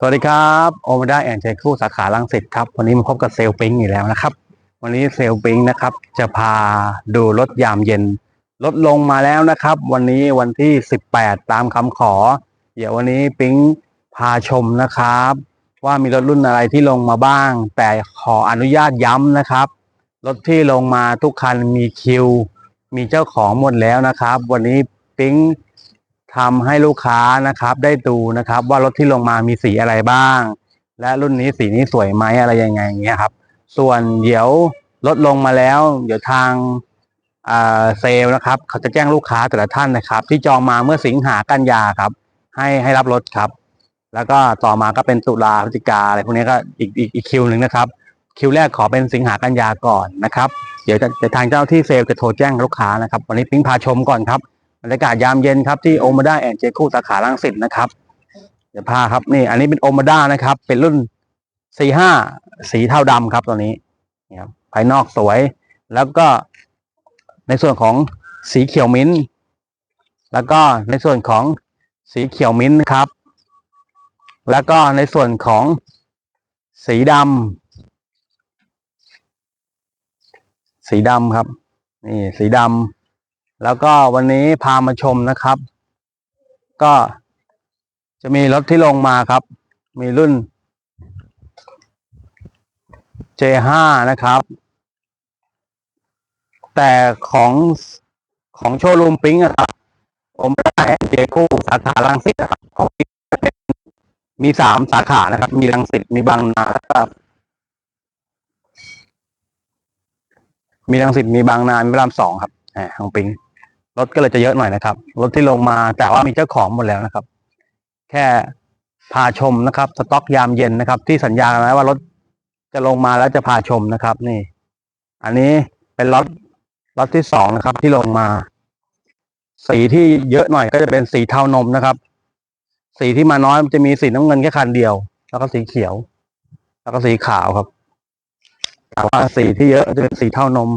สวัสดีครับโอมาด้าแอนเจคู่สาขาลังสิตครับ วันนี้มาพบกับเซลลปิงอีกแล้วนะครับ วันนี้เซลลปิงนะครับ จะพาดูรถยามเย็นลดลงมาแล้วนะครับ วันนี้วันที่ 18 ตามคำขอ เดี๋ยววันนี้ปิงพาชมนะครับ ว่ามีรถรุ่นอะไรที่ลงมาบ้าง แต่ขออนุญาตย้ำนะครับ รถที่ลงมาทุกคันมีคิว มีเจ้าของหมดแล้วนะครับ วันนี้ปิง ทำให้ลูกค้านะครับ ได้ดูนะครับ ว่ารถที่ลงมามีสีอะไรบ้าง และรุ่นนี้สีนี้สวยไหมอะไรยังไงอย่างเงี้ยครับ ส่วนเดี๋ยวรถลงมาแล้ว เดี๋ยวทางเซลล์นะครับ เขาจะแจ้งลูกค้าแต่ละท่านนะครับ ที่จองมาเมื่อสิงหากันยาครับ ให้ให้รับรถครับ แล้วก็ต่อมาก็เป็นตุลาพฤศจิกาอะไรพวกนี้ก็อีกอีกอีกคิวหนึ่งนะครับ คิวแรกขอเป็นสิงหากันยาก่อนนะครับ เดี๋ยวจะเดี๋ยวทางเจ้าที่เซลล์จะโทรแจ้งลูกค้านะครับ วันนี้ปิ๊งพาชมก่อนครับ รรยากาศยามเย็นครับที่โอมาด้าแอนเจคูสาขาลังสิตนะครับ เดี๋ยวพาครับนี่ อันนี้เป็นโอมาด้านะครับ เป็นรุ่น45สีเทาดำครับตัวนี้นี่ครับภายนอกสวย แล้วก็ในส่วนของสีเขียวมิ้นท์แล้วก็ในส่วนของสีเขียวมิ้นท์นะครับ แล้วก็ในส่วนของสีดำสีดำครับ นี่สีดำ แล้วก็วันนี้พามาชมนะครับ ก็จะมีรถที่ลงมาครับ มีรุ่น J5 นะครับ แต่ของของโชว์รูมปิ๊งครับผมได้เจคู่สาขาลังสิตอะครับมีสามสาขานะครับ มีลังสิตมีบางนาแล้วก็มีลังสิตมีบางนา มีพระรามสองครับแหมของปิง รถก็เลยจะเยอะหน่อยนะครับ รถที่ลงมาแต่ว่ามีเจ้าของหมดแล้วนะครับ แค่พาชมนะครับ สต็อกยามเย็นนะครับ ที่สัญญากันไว้ว่ารถจะลงมาแล้วจะพาชมนะครับ นี่ อันนี้เป็นล็อตล็อตที่สองนะครับ ที่ลงมา สีที่เยอะหน่อยก็จะเป็นสีเทานมนะครับ สีที่มาน้อยจะมีสีน้ำเงินแค่คันเดียว แล้วก็สีเขียว แล้วก็สีขาวครับแต่ว่าสีที่เยอะจะเป็นสีเทานม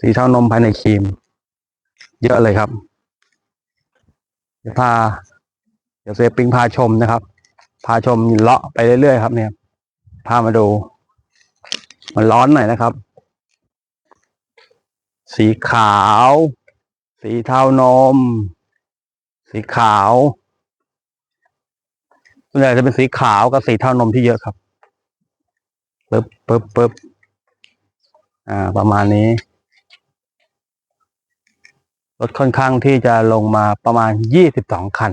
สีเทานมภายในครีม เยอะเลยครับ เดี๋ยวพา เดี๋ยวเซปิงพาชมนะครับ พาชมเลาะไปเรื่อยๆครับ เนี่ย พามาดู มันร้อนหน่อยนะครับ สีขาว สีเทานม สีขาวส่วนใหญ่จะเป็นสีขาวกับสีเทานมที่เยอะครับปึ๊บปึ๊บปึ๊บอ่า ประมาณนี้ รถค่อนข้างที่จะลงมาประมาณยี่สิบสองคัน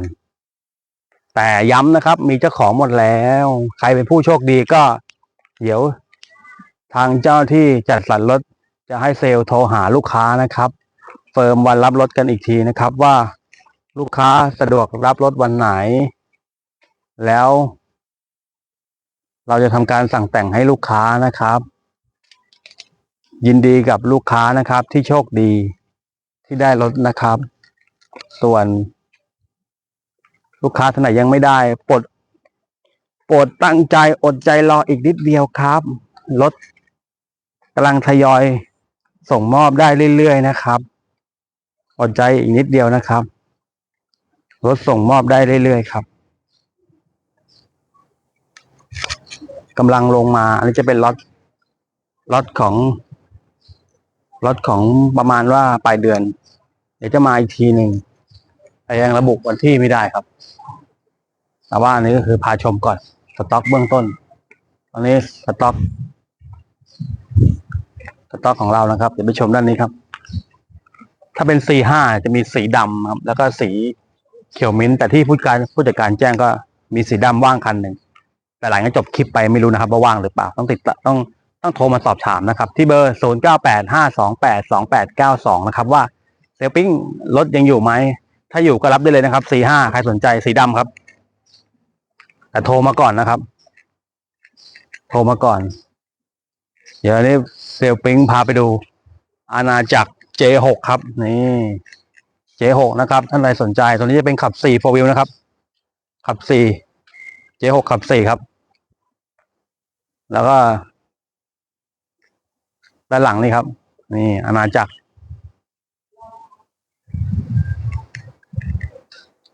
แต่ย้ำนะครับ มีเจ้าของหมดแล้ว ใครเป็นผู้โชคดีก็ เดี๋ยว ทางเจ้าที่จัดสรรรถจะให้เซลล์โทรหาลูกค้านะครับ เฟิร์มวันรับรถกันอีกทีนะครับว่าลูกค้าสะดวกรับรถวันไหน แล้ว เราจะทำการสั่งแต่งให้ลูกค้านะครับ ยินดีกับลูกค้านะครับที่โชคดี ที่ได้รถนะครับ ส่วนลูกค้าท่านไหนยังไม่ได้โปรดโปรดตั้งใจอดใจรออีกนิดเดียวครับรถกำลังทยอยส่งมอบได้เรื่อยๆนะครับ อดใจอีกนิดเดียวนะครับรถส่งมอบได้เรื่อยๆครับกำลังลงมา อันนี้จะเป็นรถรถของ รถของประมาณว่าปลายเดือน เดี๋ยวจะมาอีกทีหนึ่งแต่ยังระบุวันที่ไม่ได้ครับ แต่ว่าอันนี้ก็คือพาชมก่อน สต็อกเบื้องต้น ตอนนี้สต็อก สต็อกของเรานะครับ เดี๋ยวไปชมด้านนี้ครับ ถ้าเป็น C5 จะมีสีดำครับ แล้วก็สีเขียวมิ้นท์แต่ที่ผู้จัดการผู้จัดการแจ้งก็มีสีดำว่างคันหนึ่งแต่หลังจากจบคลิปไปไม่รู้นะครับว่าว่างหรือเปล่า ต้องติดต่อต้อง ต้องโทรมาสอบถามนะครับ ที่เบอร์ 0 9 8 5 2 8 2 8 9 2 นะครับ ว่าเซลปิ้งรถยังอยู่ไหม ถ้าอยู่ก็รับได้เลยนะครับ C5 ใครสนใจสีดำครับ แต่โทรมาก่อนนะครับ โทรมาก่อน เดี๋ยวนี้เซลปิงพาไปดู อาณาจักร J6 ครับ นี่ J6 นะครับ ท่านใดสนใจตัวนี้จะเป็นขับ4 4 wheel นะครับ ขับ4 J6 ขับ4ครับ แล้วก็ ด้านหลังนี่ครับ นี่อาณาจักร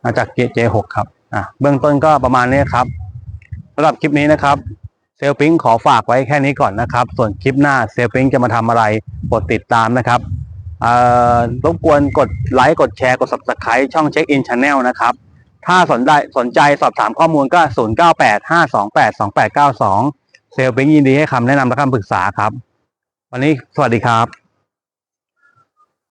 อาณาจักร J6 ครับอะเบื้องต้นก็ประมาณนี้ครับสำหรับคลิปนี้นะครับเซลปิงขอฝากไว้แค่นี้ก่อนนะครับ ส่วนคลิปหน้าเซลปิงจะมาทำอะไรกดติดตามนะครับเอ่อรบกวนกดไลค์กดแชร์กด subscribe ช่องเช็คอินชาแนลนะครับ ถ้าสนใจสนใจสอบถามข้อมูลก็ 0 9 8 5 2 8 2 8 9 2 เซลปิงยินดีให้คำแนะนำและคำปรึกษาครับ วันนี้สวัสดีครับ